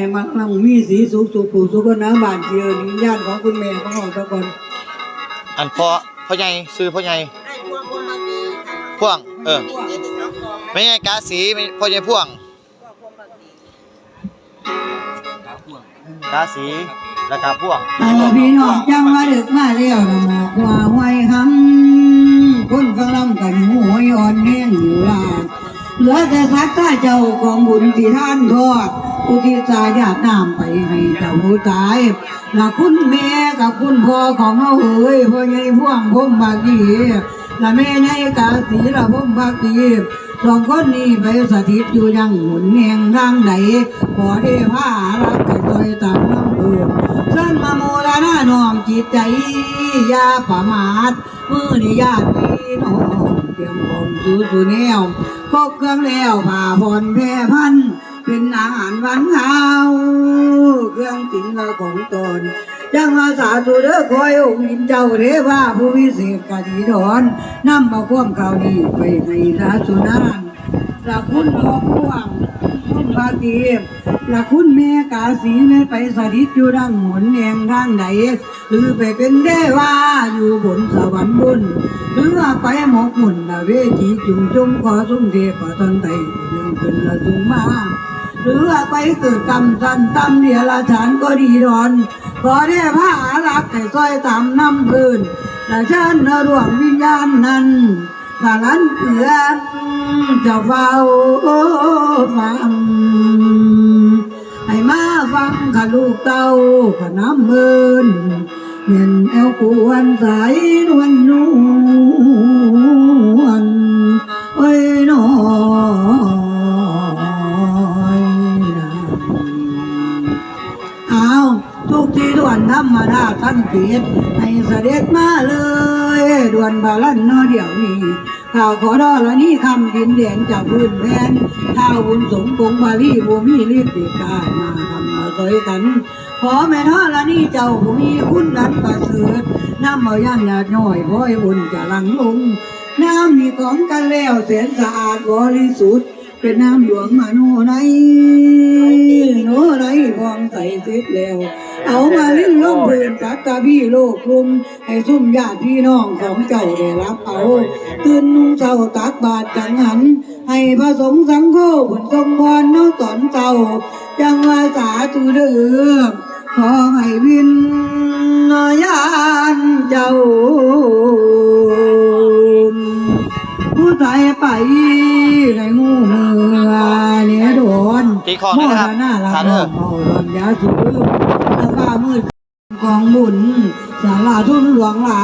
ให้มันลังมีสีสุขสุขผู้สุขคนน้ำบานเจียนวิญญาณของคุณแม่ของของตะกอนอันพ่อพ่อใหญ่ซื้อพ่อใหญ่ได้พวงพวงมาดีค่ะพ่วงเออมีเจ็ดสิบสองพวงไม่ใช่กาสีไม่พ่อใหญ่พ่วงพวงพวงมาดีกาสีแล้วก็พ่วงเอาพี่น้องจังว่าดึกมาแล้วนะหมอกว่าไว้คำคนกำลังกันหูหอยอ่อนแห้งอยู่ลาเหลือแต่สักข้าเจ้าของบุญที่ท่านทอด อุทิศาญาติน้ำไปให้เจ้าผู้ตายละคุณแม่กับคุณพ่อของเฮาเอ๋ยพ่อใหญ่พ่วงพุ่มบากดีละแม่ใหญ่กาสีละพุ่มบากดีสองคนนี้ไปสถิตอยู่ยังหมุนแห่งทางใดขอได้ผ้ารักกันคอยตามน้ำเอิญสั้นมาโมลานาน้อมจิตใจยาประมาทมือนี่ญาพี่น้องเตรียมพร้อมสู่สู่แนวครบเครื่องแล้วผ่าผ่อนแพ่พัน เป็นอาหารหวานข้าเครื่องติ่งละของตนจังอาสาธุเด้อคอยองค์อินเจ้าเทวาผู้วิเศษกดีถอนนำมาควมข่าวดีไปให้สาธุนานละคุณพ่อผู้หวังคุณพาตีละคุณแม่กาสีแม่ไปสถิตอยู่ดังหมุนแห่งทางไหนหรือไปเป็นเทวาอยู่บนสวรรค์บุญหรือว่าไปหมกหมุนละเวทีจุงจุงขอสุมเทพตอนไตเรื่องขึ้นละจุงมา หรือว่าไปเกิดกรรมสันตำเดียละฉันก็ดีดอนขอได้ผ้ารักให้ซอยตามน้ำพื้นและฉันนรวงวิญญาณนั้นถ้าลันเพื่อนจะเฝ้าฟังให้มาฟังขลูกเต้าขน้ำมินเห็นแอวกวนสายนวลนวล ทุกที่ด่วนธรรมดาท่านเกียรติให้เสด็จมาเลยด่วนบาลันนอเดี๋ยวนี้ข่าวขอดอละนี่คำดินเดียนจากพื้นแผ่นข้าวบุญสงฆ์ปงบาลีบูมีรีบดีกามาทำมาสวยกัน ขอแม่ท่อละนี่เจ้าผู้มีคุณดันประเสริฐน้ำเอาย่างหยาดน้อยพ้อยบุญจะหลังลงน้ำมีของกันแล้วแสนสะอาดบริสุทธิ์ เป็นน้ำหลวงมาโนในโนในพองใส่เสร็จแล้ว เอามาลิ้นลงพื้นกักกะพี่โลกคลุมให้ซุ่มญาติพี่น้องของเจ้าได้รับเอาตื่นนุ่งเศร้าตักบาตรจังหัน ให้พระสงฆ์สังโฆผลทรงพรเนาตอนเจ้าจังว่าสาธุเด้อขอให้วิน ไปในงูมือเนี่ยโดนตีคอด้วยนะครับหน้าละขาเมเด้อาหลอนยาสูบราคามืดของบุญสาราทุ่นหลวงหลาย